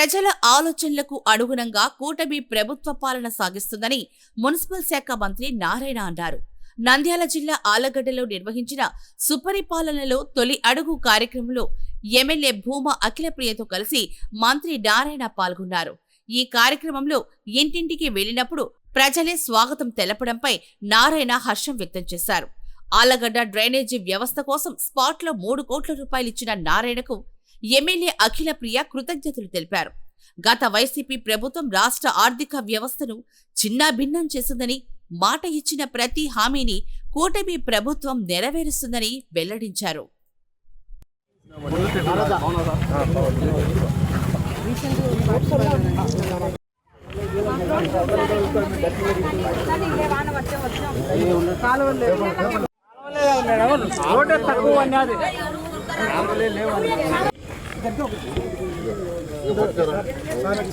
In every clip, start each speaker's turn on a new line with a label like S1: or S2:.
S1: ప్రజల ఆలోచనలకు అనుగుణంగా కూటమి ప్రభుత్వ పాలన సాగిస్తుందని మున్సిపల్ శాఖ మంత్రి నారాయణ అన్నారు. నంద్యాల జిల్లా ఆలగడ్డలో నిర్వహించిన సుపరిపాలనలో తొలి అడుగు కార్యక్రమంలో ఎమ్మెల్యే భూమా అఖిలప్రియతో కలిసి మంత్రి నారాయణ పాల్గొన్నారు. ఈ కార్యక్రమంలో ఇంటింటికి వెళ్ళినప్పుడు ప్రజలే స్వాగతం తెలపడంపై నారాయణ హర్షం వ్యక్తం చేశారు. ఆలగడ్డ డ్రైనేజీ వ్యవస్థ కోసం స్పాట్లో మూడు కోట్ల రూపాయలిచ్చిన నారాయణకు ఎమ్మెల్యే అఖిల ప్రియ కృతజ్ఞతలు తెలిపారు. గత వైసీపీ ప్రభుత్వం రాష్ట్ర ఆర్థిక వ్యవస్థను చిన్నాభిన్నం చేసిందని మాట ఇచ్చిన ప్రతి హామీని కూటమి ప్రభుత్వం నెరవేరుస్తుందని వెల్లడించారు.
S2: రోడ్డు తక్కువ అన్నది.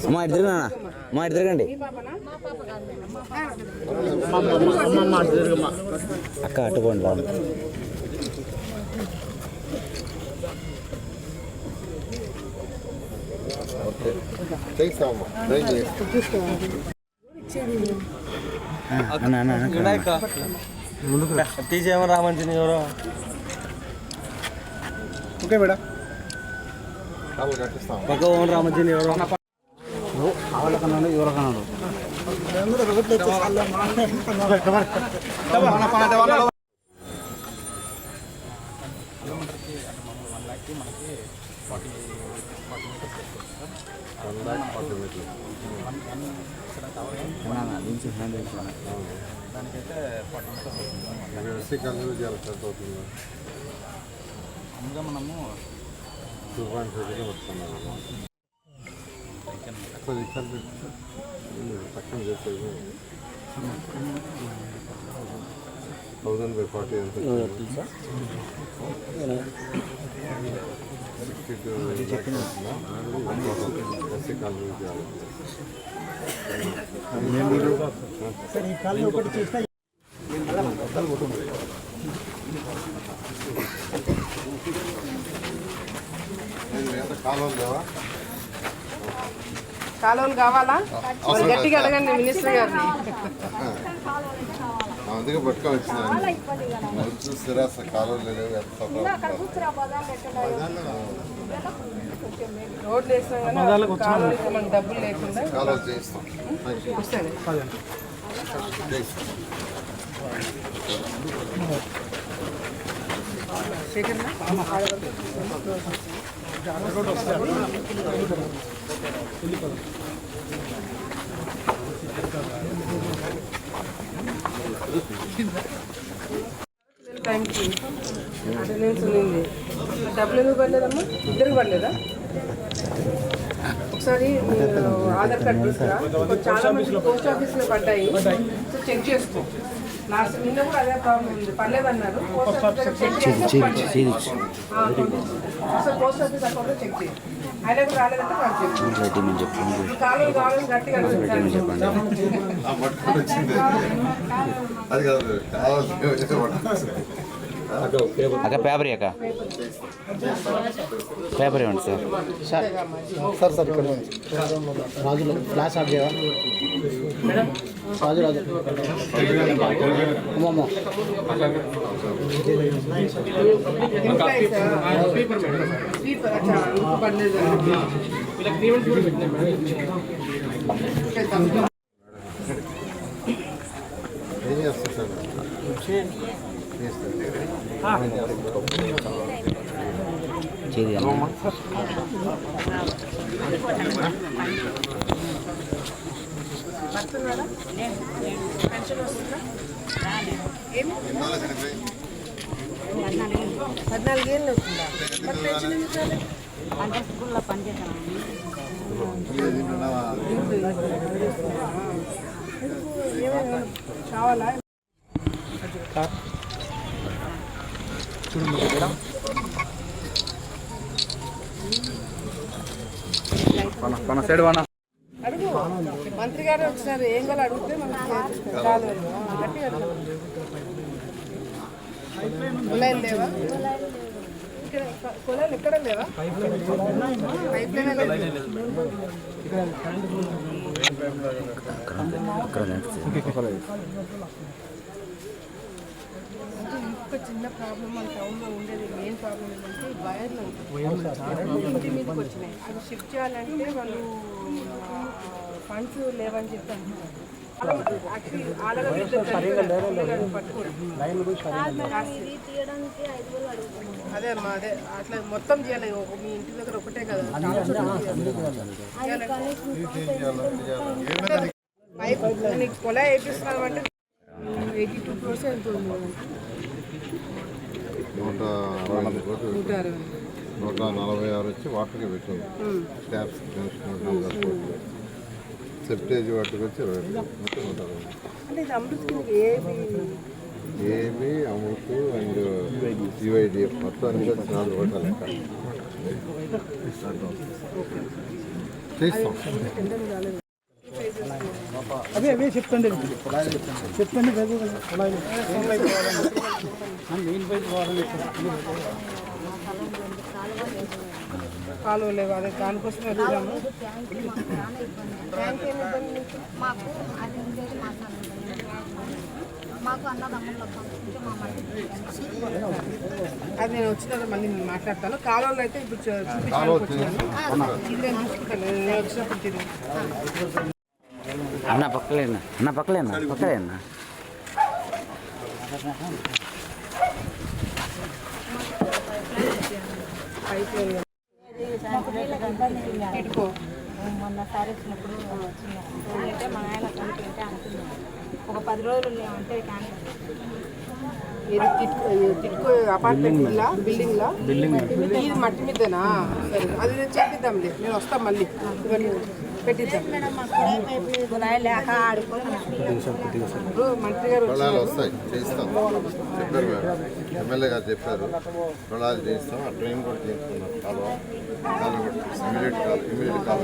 S3: అమ్మా ఇటు తిరగనా అమ్మా ఇటు తిరగండి. అక్క అట్టుకోండి రాదు
S4: చేస్తామమ్మా ట్రై చేస్తాం
S3: అన్న అన్న అన్న
S2: తీసేమో రామంచిని ఎవరో?
S4: ఓకే మేడం కాలు కట్టిస్తాం
S2: పక్క ఓన్ రామంచిని ఎవరో
S3: వాళ్ళకన్నాడు ఎవరికన్నాడు
S4: ఎస్సీ కాలనీ చేయాలి ఎంత అవుతుంది టూ పాయింట్ ఫైవ్ వస్తున్నారు పది పక్కన చేసేది థౌజండ్ బై ఫార్టీ ఎంత సిక్స్టీ టూ ఎస్సీ కాలనీ చేయాలి ఎంత కాలం లేవా
S5: కాలువలు కావాలా? గట్టిగా అడగండి మినిస్టర్ గారిని.
S4: అందుకే పట్టుకొని వచ్చిన చూస్తారా అసలు కాలువలు లేవు ఎంత
S5: రోడ్లు వేస్తాం కానీ కాలువలకి మనకు డబ్బులు లేకుండా?
S4: కాలువలు
S5: శేఖర్ టైంకి అటెండెన్స్ ఉంది డబ్బులు ఎందుకు పడలేదమ్మా ఇద్దరికి పడలేదా ఒకసారి మీరు ఆధార్ కార్డ్ తీసుకురా చాలా మంది పోస్ట్ ఆఫీస్లో పడ్డాయి సో చెక్ చేసుకో నిన్న కూడా అదే ప్రాబ్లం ఉంది. Post office. ఆ, ఒకసారి పోస్ట్ ఆఫీస్ అకౌంట్లో చెక్ చేయి ఆయన కూడా రాలేదంటే
S3: రెడ్డి చెప్పండి.
S5: గట్టిగా
S4: అది కాదు. కాలువలు లేవు అయితే పట్టుకొని వచ్చింది.
S3: అక్క పేపర్ అక్క పేపర్ ఇవ్వండి సార్
S6: సార్ సార్ ఇక్కడ ఉంది. రాజులు ఫ్లాష్ ఆఫ్ చేయవా రాజు రాజు అమ్మమ్మ
S5: స్లీపర్ అచ్చా ఇంకో పర్లేదు
S4: ఏం చేస్తారు సార్
S3: చేది అమ్మ
S5: పద్నాలుగేళ్ళు అవుతుందా మరి పెన్షన్ ఎందుకు రాలేదు? ఏమైనా కావాలా
S2: మన సైడ్ వానా
S5: అడుగు మంత్రి గారు ఒకసారి ఏం కావాలో అడిగితే మనకి చాలు లేవా ఇక్కడ ఎక్కడ లేవా పైప్ లైన్ లేదు. ఇంకొక చిన్న ప్రాబ్లం మన టౌన్లో ఉండేది మెయిన్ ప్రాబ్లం ఏంటంటే వైర్లు ఇంటి మీదకి వచ్చినాయి. అది షిఫ్ట్ చేయాలంటే వాళ్ళు ఫండ్స్ లేవని చెప్పి అంటున్నారు. అదే అమ్మా అదే. అట్లా మొత్తం చేయాలి మీ ఇంటి దగ్గర ఒకటే కదా. పైప్ నీకు కొలా వేపిస్తున్నాం అంటే ఎయిటీ టూ క్రోర్స్ ఎంత ఉంది.
S4: నూట
S5: నూట
S4: నలభై ఆరు వచ్చి వాటర్కి పెట్టింది ట్యాప్స్ సెప్టేజ్ వాటికి వచ్చి ఇరవై ఏబి అమృత్ అండ్ సివైడిఎఫ్ మొత్తం అన్ని కలిసి నాలుగు కోట్ల లెక్క. చేస్తాం.
S6: అవే అవే చెప్తండి. చెప్పండి వాడాలి
S5: కాలువ లేవు అదే దానికోసం అడుగుదాము
S7: మాకు అది మాకు
S5: అది నేను వచ్చిన మళ్ళీ నేను మాట్లాడతాను. కాలువలో అయితే ఇప్పుడు చూ-
S4: కాలువ
S5: చూపించడానికి వచ్చినాను ఇది నేను చూసుకుంటాను నేను వచ్చినప్పుడు తిరిగి
S3: అన్న పక్కలేనా? అన్న పక్కలేనా? పక్కలేనా?
S7: మొన్న సారి వచ్చినప్పుడు వచ్చింది అంటే మా ఆయన అనుకున్నాను ఒక పది రోజులు లేవంటే క్యాన్సర్
S5: ఇది టిట్కో టిట్కో అపార్ట్మెంట్ ఇల్లా బిల్డింగ్ లా. ఇది మట్టి మీదేనా? సరే. అది నేను చేపిద్దాంలే నేను వస్తాం మళ్ళీ. ఇవన్నీ మంత్రి గారు
S4: ప్రళయాలు వస్తాయి చేయిస్తాం. చెప్పారు మేడం ఎమ్మెల్యే గారు చెప్పారు ప్రళయాలు చేయిస్తాం ఆ ట్రైన్ కూడా చేయించుకున్నాం కాలువ కాలువ ఇమీడియట్ ఇమీడియట్ కాలువ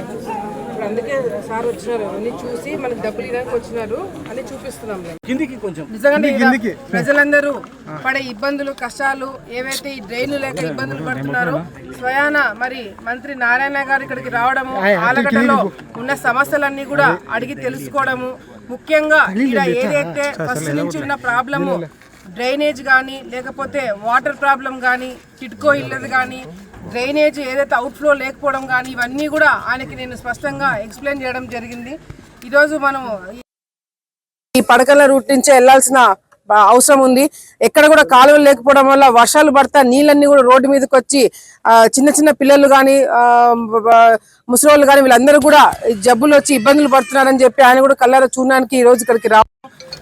S5: ఇప్పుడు అందుకే సార్ వచ్చినారు. అన్ని చూసి మనకి డబ్బులు ఇవ్వడానికి వచ్చినారు. అని చూపిస్తున్నాం.
S6: కిందికి కొంచెం.
S5: ప్రజలందరూ పడే ఇబ్బందులు కష్టాలు ఏవైతే ఈ డ్రైన్లు లేక ఇబ్బందులు పడుతున్నారో స్వయాన మరి మంత్రి నారాయణ గారు ఇక్కడికి రావడము ఆలగడ్డలో ఉన్న సమస్యలన్నీ కూడా అడిగి తెలుసుకోవడము. ముఖ్యంగా ఇక్కడ ఏదైతే ఫస్ట్ నుంచి ఉన్న ప్రాబ్లము డ్రైనేజ్ కానీ లేకపోతే వాటర్ ప్రాబ్లం కానీ టిట్కో ఇల్లది కానీ డ్రైనేజ్ ఏదైతే అవుట్ఫ్లో లేకపోవడం కానీ ఇవన్నీ కూడా ఆయనకి నేను స్పష్టంగా ఎక్స్ప్లెయిన్ చేయడం జరిగింది. ఈరోజు మనం ఈ పడకల రూట్ నుంచే వెళ్ళాల్సిన అవసరం ఉంది. ఎక్కడ కూడా కాలువలు లేకపోవడం వల్ల వర్షాలు పడతా నీళ్ళన్నీ కూడా రోడ్డు మీదకి వచ్చి చిన్న చిన్న పిల్లలు కానీ ముసలోళ్ళు కానీ వీళ్ళందరూ కూడా జబ్బులు వచ్చి ఇబ్బందులు పడుతున్నారని చెప్పి ఆయన కూడా కళ్ళారా చూడడానికి ఈ రోజు ఇక్కడికి రా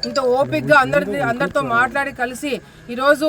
S5: ఇంత ఓపిక్గా అందరి అందరితో మాట్లాడి కలిసి ఈరోజు